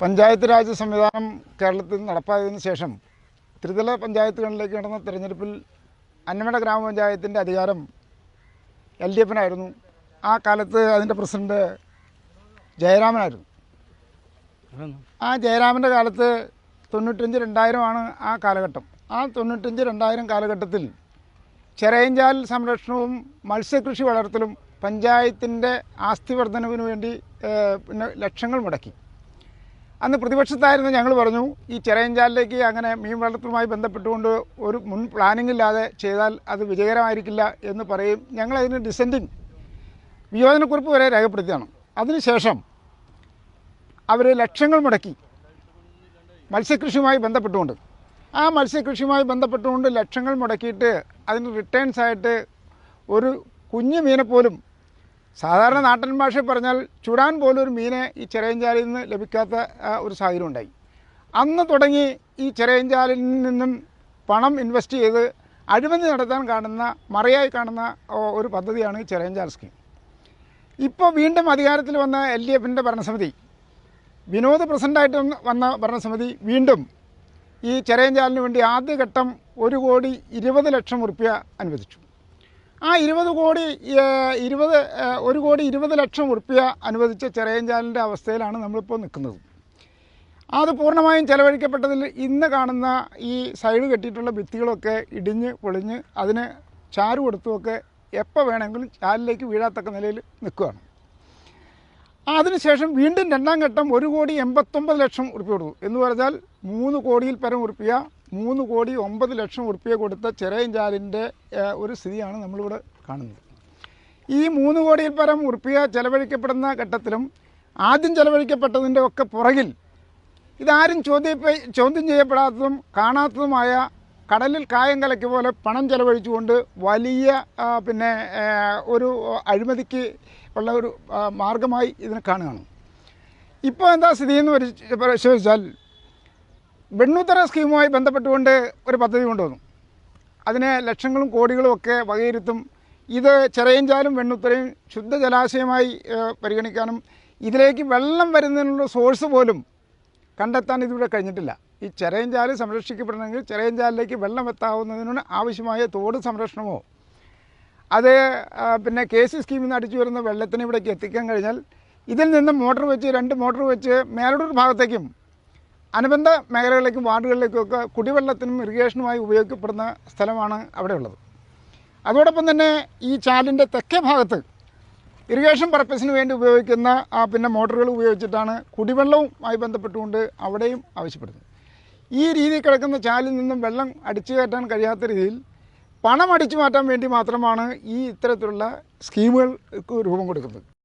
പഞ്ചായത്ത് രാജ് സംവിധാനം കേരളത്തിൽ നടപ്പായതിനു ശേഷം ത്രിതല പഞ്ചായത്തുകളിലേക്ക് നടന്ന തെരഞ്ഞെടുപ്പിൽ അന്നമട ഗ്രാമപഞ്ചായത്തിന്റെ അധികാരം എൽ ഡി എഫിനായിരുന്നു. ആ കാലത്ത് അതിന്റെ പ്രസിഡന്റ് ജയരാമനായിരുന്നു. ആ ജയരാമന്റെ കാലത്ത് തൊണ്ണൂറ്റഞ്ച് രണ്ടായിരമാണ് ആ കാലഘട്ടം. ആ തൊണ്ണൂറ്റഞ്ച് രണ്ടായിരം കാലഘട്ടത്തിൽ ചെറയഞ്ചാൽ സംരക്ഷണവും മത്സ്യകൃഷി വളർത്തലും പഞ്ചായത്തിന്റെ ആസ്തി വർധനവിന് വേണ്ടി പിന്നെ ലക്ഷങ്ങൾ മുടക്കി. അന്ന് പ്രതിപക്ഷത്തായിരുന്നു ഞങ്ങൾ പറഞ്ഞു ഈ ചെറയഞ്ചാലിലേക്ക് അങ്ങനെ മീൻ വളർത്തലുമായി ബന്ധപ്പെട്ടുകൊണ്ട് ഒരു മുൻ പ്ലാനിംഗ് ഇല്ലാതെ ചെയ്താൽ അത് വിജയകരമായിരിക്കില്ല എന്ന് പറയും. ഞങ്ങൾ ഞങ്ങളതിന് ഡിസെൻഡിങ് വിയോജനക്കുറിപ്പ് വരെ രേഖപ്പെടുത്തിയാണ്. അതിനുശേഷം അവർ ലക്ഷങ്ങൾ മുടക്കി മത്സ്യകൃഷിയുമായി ബന്ധപ്പെട്ടുകൊണ്ട്. ആ മത്സ്യകൃഷിയുമായി ബന്ധപ്പെട്ടുകൊണ്ട് ലക്ഷങ്ങൾ മുടക്കിയിട്ട് അതിന് റിട്ടേൺസ് ആയിട്ട് ഒരു കുഞ്ഞു മീനെ പോലും സാധാരണ നാട്ടൻ ഭാഷ പറഞ്ഞാൽ ചുടാൻ പോലും ഒരു മീനെ ഈ ചെറിയഞ്ചാലിൽ നിന്ന് ലഭിക്കാത്ത ഒരു സാഹചര്യം ഉണ്ടായി. അന്ന് തുടങ്ങി ഈ ചെറിയഞ്ചാലിൽ നിന്നും പണം ഇൻവെസ്റ്റ് ചെയ്ത് അഴിമതി നടത്താൻ കാണുന്ന മറയായി കാണുന്ന ഒരു പദ്ധതിയാണ് ചെറിയഞ്ചാൽ സ്കീം. ഇപ്പോൾ വീണ്ടും അധികാരത്തിൽ വന്ന എൽ ഡി എഫിന്റെ ഭരണസമിതി വിനോദ് പ്രസിഡന്റായിട്ട് വന്ന ഭരണസമിതി വീണ്ടും ഈ ചെറിയഞ്ചാലിന് വേണ്ടി ആദ്യഘട്ടം ഒരു കോടി ഇരുപത് ലക്ഷം റുപ്യ അനുവദിച്ചു. ആ ഇരുപത് കോടി ഇരുപത് ഒരു കോടി ഇരുപത് ലക്ഷം ഉറുപ്പ്യ അനുവദിച്ച ചെറിയഞ്ചാലിന്റെ അവസ്ഥയിലാണ് നമ്മളിപ്പോൾ നിൽക്കുന്നത്. അത് പൂർണമായും ചെലവഴിക്കപ്പെട്ടതിൽ ഇന്ന് കാണുന്ന ഈ സൈഡ് കെട്ടിയിട്ടുള്ള ഭിത്തികളൊക്കെ ഇടിഞ്ഞ് പൊളിഞ്ഞ് അതിന് ചാരു കൊടുത്തുമൊക്കെ എപ്പോൾ വേണമെങ്കിലും ചാലിലേക്ക് വീഴാത്തക്ക നിലയിൽ നിൽക്കുകയാണ്. അതിനുശേഷം വീണ്ടും രണ്ടാം ഘട്ടം ഒരു കോടി എൺപത്തൊമ്പത് ലക്ഷം ഉറുപ്പ്യ കൊടുത്തു. എന്ന് പറഞ്ഞാൽ മൂന്ന് കോടിയിൽ പരം ഉറുപ്പ്യ മൂന്ന് കോടി ഒമ്പത് ലക്ഷം ഉറുപ്പിക കൊടുത്ത ചെറിയഞ്ചാലിന്റെ ഒരു സ്ഥിതിയാണ് നമ്മളിവിടെ കാണുന്നത്. ഈ മൂന്ന് കോടിയിൽ പരം ഉറുപ്പിക ചെലവഴിക്കപ്പെടുന്ന ഘട്ടത്തിലും ആദ്യം ചെലവഴിക്കപ്പെട്ടതിന്റെ ഒക്കെ പുറകിൽ ഇതാരും ചോദ്യം ചോദ്യം ചെയ്യപ്പെടാത്തതും കാണാത്തതുമായ കടലിൽ കായം കലക്കി പോലെ പണം ചെലവഴിച്ചുകൊണ്ട് വലിയ പിന്നെ ഒരു അഴിമതിക്ക് ഉള്ള ഒരു മാർഗമായി ഇതിനെ കാണുകയാണ്. ഇപ്പോൾ എന്താ സ്ഥിതി എന്ന് പരിശോധിച്ചാൽ വെണ്ണൂത്തറ സ്കീമുമായി ബന്ധപ്പെട്ടുകൊണ്ട് ഒരു പദ്ധതി കൊണ്ടുവന്നു. അതിന് ലക്ഷങ്ങളും കോടികളും ഒക്കെ വകയിരുത്തും. ഇത് ചെറിയഞ്ചാലും വെണ്ണുത്തറയും ശുദ്ധ ജലാശയമായി പരിഗണിക്കാനും ഇതിലേക്ക് വെള്ളം വരുന്നതിനുള്ള സോഴ്സ് പോലും കണ്ടെത്താൻ ഇതിവിടെ കഴിഞ്ഞിട്ടില്ല. ഈ ചെറിയഞ്ചാൽ സംരക്ഷിക്കപ്പെടണമെങ്കിൽ ചെറിയഞ്ചാലിലേക്ക് വെള്ളം എത്താവുന്നതിന് ആവശ്യമായ തോട് സംരക്ഷണമോ? അത് പിന്നെ കെ സി സ്കീമിൽ നിന്ന് അടിച്ചു വരുന്ന വെള്ളത്തിന് ഇവിടേക്ക് എത്തിക്കാൻ കഴിഞ്ഞാൽ ഇതിൽ നിന്ന് മോട്ടോർ വെച്ച് രണ്ട് മോട്ടോർ വെച്ച് മേലൂർ ഭാഗത്തേക്കും അനുബന്ധ മേഖലകളിലേക്കും വാർഡുകളിലേക്കും ഒക്കെ കുടിവെള്ളത്തിനും ഇറിഗേഷനുമായി ഉപയോഗിക്കപ്പെടുന്ന സ്ഥലമാണ് അവിടെയുള്ളത്. അതോടൊപ്പം തന്നെ ഈ ചാലിന്റെ തെക്കേ ഭാഗത്ത് ഇറിഗേഷൻ പർപ്പസിന് വേണ്ടി ഉപയോഗിക്കുന്ന പിന്നെ മോട്ടറുകൾ ഉപയോഗിച്ചിട്ടാണ് കുടിവെള്ളവുമായി ബന്ധപ്പെട്ടുകൊണ്ട് അവിടെയും ആവശ്യപ്പെടുന്നത്. ഈ രീതിയിൽ കിടക്കുന്ന ചാലിൽ നിന്നും വെള്ളം അടിച്ചു കയറ്റാൻ കഴിയാത്ത രീതിയിൽ പണം അടിച്ചു മാറ്റാൻ വേണ്ടി മാത്രമാണ് ഈ ഇത്തരത്തിലുള്ള സ്കീമുകൾക്ക് രൂപം കൊടുക്കുന്നത്.